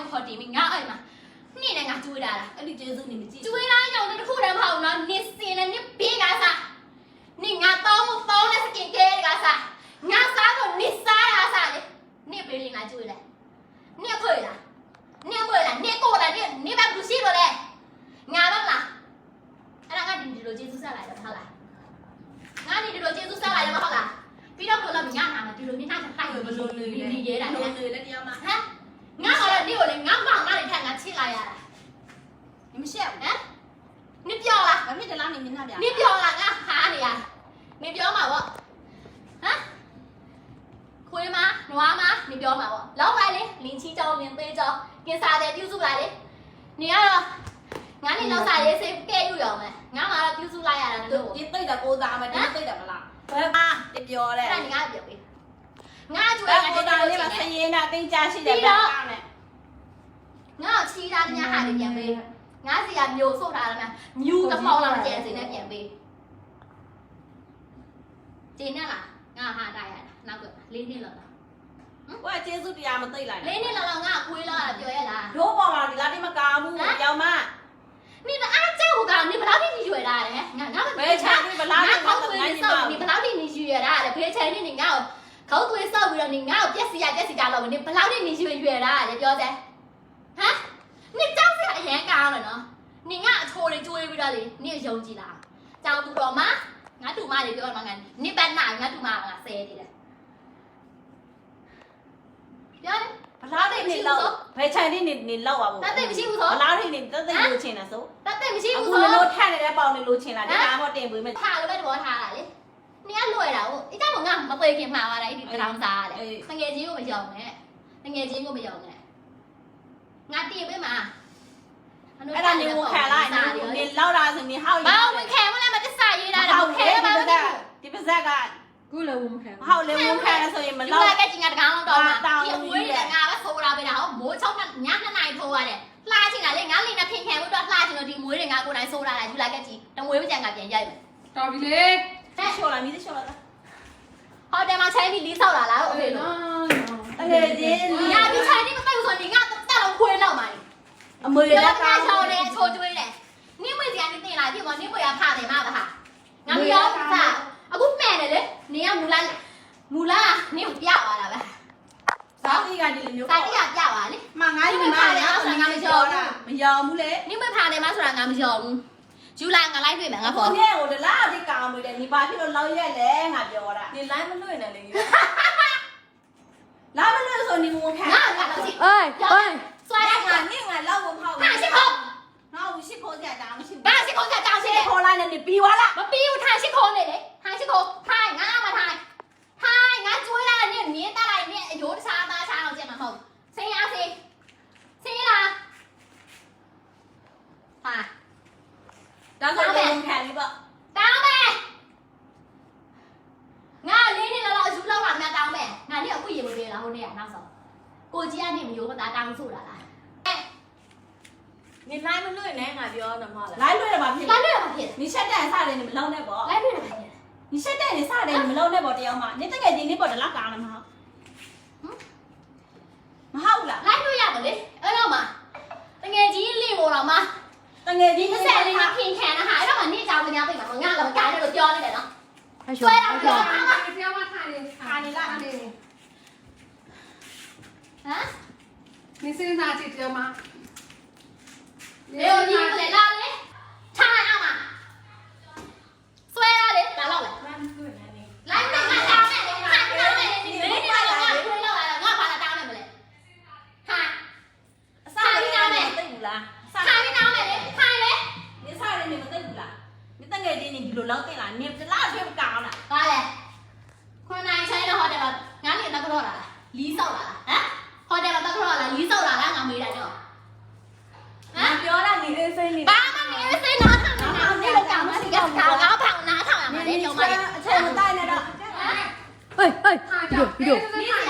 ကိုခေါ်တီမီငါအဲ့မှာနေ့နဲ့ငါကျွေးတာလားအဲ့ဒီကျေးဇူးနေမကြည့်ကျွေးလားကြောင့်တခုတည်းမဟုတ်နော်နေစင်နဲ့နေပေးကစားနေငါတောင်းဖို့တောင်းတဲ့စကင်ကဲကစားငါစားတော့နေစားရစားလေနေပေးရင်ငါကျွေးတယ်နေဖွေလားနေဖွေလားနေကိုလားနေနေဘာဘူးရှိလို့လဲငါတော့လားအဲ့ဒါငါဒီလိုကျေးဇူးဆက်လိုက်တယ်ဟုတ်လားငါဒီလိုကျေးဇူးဆက်လိုက်တယ်မဟုတ်လားပြီးတော့ဘယ်လိုလဲငါနာမှာဒီလိုနေနာထိုင်လို့ဘယ်လိုလဲနေရဲတာဘလဲယ်လိုလဲတရားမဟမ် ငါကတော့ဒီကိုလေငါမောင်ငါတွေထက်ငါချစ်လိုက်ရတာ 你们笑， ဟမ်နင်ပြောလား 俺们在哪里？你那边 နင်ပြောလားငါဟာနေရနင်ပြောမှာပေါ့ဟမ်ခွေးမနွားမနင်ပြောမှာပေါ့လောက်လိုက်လေလင်းချီကြောင်းလင်းသေးကြောင်းကင်စာတဲ့ပြုစုလိုက်လေနင်ကတော့ငါနေတော့စာရေးစိတ်ကဲယူရအောင်မယ်ငါမှတော့ပြုစုလိုက်ရတာတို့ 你对着锅子嘛？你对着不啦？啊，你表 အဲ့ဒါ 嘞？ နင်ကပြောပေး ငါ့ကျွဲကကိုတာလေးမှာဆင်းရဲနာတင်ကြရှိတယ်ပေါ့ကောင်းတယ်ငါ့ချီးသားတ냐ဟာလေးပြန်ပေးငါစီကမျိုးဆုတ်ထားတယ်မမြူးတစ်ပေါက်လောက်ကျန်စင်နဲ့ပြန်ပေးကျင်းနဲ့လားငါဟာတာရတာနောက်ကလေးနှစ်လောက်လားဟိုကကျေးဇူးတရားမသိလိုက်လေးနှစ်လောက်လောက်ငါကွေးလာတာပြောရလားတို့ပေါ်မှာဒီလားတိမကောင်းဘူးကြောင်မนี่นะอ้าเจ้ากูกานี่บลาพี่จีหวยได้แหละงาๆไม่ ထုံးသွေးဆောက်ပြီးတော့နေငါ့ကိုပြက်စီရပြက်စီတာလို့နေဘလောက်နေနေရွယ်ရွယ်တာလေပြောစမ်းဟမ်နေကြောက်စရာအရန်ကောင်းတယ်နော်နေငါအချိုးတွေကျွေးပြီးတော့လေနေယုံကြည်လားကြောင်သူတော်မငါတူမလေးပြောတော့ငါနေပတ်နာငါတူမငါဆဲနေတယ်ပြောတယ်ဘလားတိတ်နေလောက်ဘယ်ခြံနေနေလောက်ပါဘူးတတ်သိမရှိဘူးဆိုဘလားတိတ်နေတတ်သိလိုချင်တာဆိုတတ်သိမရှိဘူးဆိုအခုလည်းလို့ထက်နေတဲ့ပေါင်နေလိုချင်တာဒါမှမဟုတ်တင်ပွေးမယ်ထားလို့ပဲတဘောထားတာလေ နေကလွယ်တာဟုတ်အကြောင်းကငါမသိခင်မှာပါလားဒီတောင်စားရတယ်ငငယ်ချင်းကိုမယုံနဲ့ငငယ်ချင်းကိုမယုံနဲ့ငါတည်ပေးမှာအဲ့ဒါနေဝင်ခံလိုက်နေလောက်တာဆိုနေဟောက်ဘာဝင်ခံမလားမတဆရေးတာတော့ခဲပါဘူးဒီပါဇက်ကခုလည်းဝန်မခံဟောက်လေဝင်ခံဆိုရင်မမလောက်လောက်ကချင်းကတကောင်တော့မှာဒီအဝေးတွေကငါပဲဆိုတာပေးတာဟောမိုးချောင်းနဲ့ညနှစ်နိုင်ထိုးရတယ်လှချင်တာလေငါလိနဲ့ဖင်ခံဖို့တော့လှချင်တော့ဒီမွေးတွေငါကိုယ်တိုင်ဆိုတာလာယူလိုက်ကကြည့်တမွေးမကြံကပြန်ရိုက်မယ်တော်ပြီလေ ရှော့လာမီးရှော့လာဟောတယ်မှာချိုင်းပြီးလီးဆောက်လာလားဟုတ်ပြီလို့အဲ့ဒီညာဒီချိုင်းဒီမသိဘူးဆိုရင်ငါတက်လုံးခွေးလောက်မှာအမွေဒီလလက်က်ကကောချောင်းနဲ့ချိုးကျွေးတယ်နင်းမွေစီကနေတင်လာပြီကောနင်းမွေကဖတယ်မှာပါဟာငါမရောစာအခုမှန်တယ်လေနင်းကမူလာမူလာနင်းကိုပြသွားတာပဲစာတိကဒီလိုမျိုးစာတိကပြသွားလေမငါ့ညီမလည်းမရောဘူးလေနင်းမဖတယ်မှာဆိုတာငါမရောဘူးဂျူလာငါလိုက်တွေ့မယ်ငါခေါဖော်င်းနဲ့ဟိုတလားဒီကောင် မွေတယ်ဒီပါဖြစ်လို့လောက်ရက်လဲငါပြောတာဒီ line မလွှင့်နဲ့လေလာမလို့ဆိုနေဝင်ခံငါငါတော့စီအေးအေးဆွဲလိုက်ငါနေငါလောက်ကိုဖောက်ဟာရှိခိုးငါ့ကိုရှိခိုးကြတာမရှိဘူးဘာရှိခိုးကတောင်းရှိတယ်ခိုးလိုက်နေပြီးသွားလားမပြီးဘူးထိုင်ရှိခိုးနေလေထိုင်ရှိခိုးထိုင်ငါမထိုင်ထိုင်ငါကျွေးလာနေမြင်းတက်လိုက်နေအယိုးတခြားသားချားအောင်ကျမဟုတ်ဆင်းရစေဆင်းလာဟာဒါဆိုဝင်ခံပြီပေါ့ တောင်းမယ်ငါလေးနေလောက်အယူလောက်လာငါတောင်းမယ်ငါနေအခုရေမပေးလားဟိုနေ့ကနောက်ဆုံး ကိုကြီးကနေမရိုးမသားတောင်းဆိုတာလားနေလိုက်မလို့နဲ့ငါပြောတော့မဟုတ်လားလိုက်လွှဲတယ်မှာဖြစ်လိုက်လွှဲတယ်မှာဖြစ်နေချက်တန်စတယ်နေမလုံးနဲ့ပေါ့လိုက်လွှဲတယ်မှာဖြစ်နေချက်တန်နေစတယ်နေမလုံးနဲ့ပေါ့တယောက်မှနေတကယ်ဒီနေ့ပေါ့တလားကားလားမဟုတ်မဟုတ်လားလိုက်လွှဲရတယ်လေအဲ့တော့မှတကယ်ကြီးလင့်ပေါ်တော့မှတကယ်ကြီးအဆက်လေးမှာခင်ခံတာဟာအဲ့တော့မှနေ့ကြောင်ကြောင်ပြိမှာငါကမကိုင်းလို့ပြောနေတယ်နော်ဆွဲတာပြောတာပြောမှထိုင်နေထိုင်နေလား နေမ်နေစင်းစားကြည့်ပြောမှာလေကိုကြီးကလည်းလာလေထားအောင်မှာဆွဲရလေဒါတော့လေ line လွှင့်နေနေလိုက်လို့ငါတောင်းမယ်လေဟာတောင်းမယ်လေဒီလေးနေတော့ငါခွေးလောက်လာငါဘာလာတောင်းမယ်မလဲဟာစားရနေမသိဘူးလားစားထားပြီးတောင်းမယ်လေထိုင်လေ你စားရနေမသိဘူးလား你တငယ် နေဘာမှမနေစိတ်နာထောင်နေတာနေလို့ကောင်းမရှိကကောင်းကောင်းဖောင်နာထောင်ရမှာလေဒီမှာလေအချိန်မတိုင်းနဲ့တော့ဟေးဟေးဟာဒီလိုဒီလိုဒီ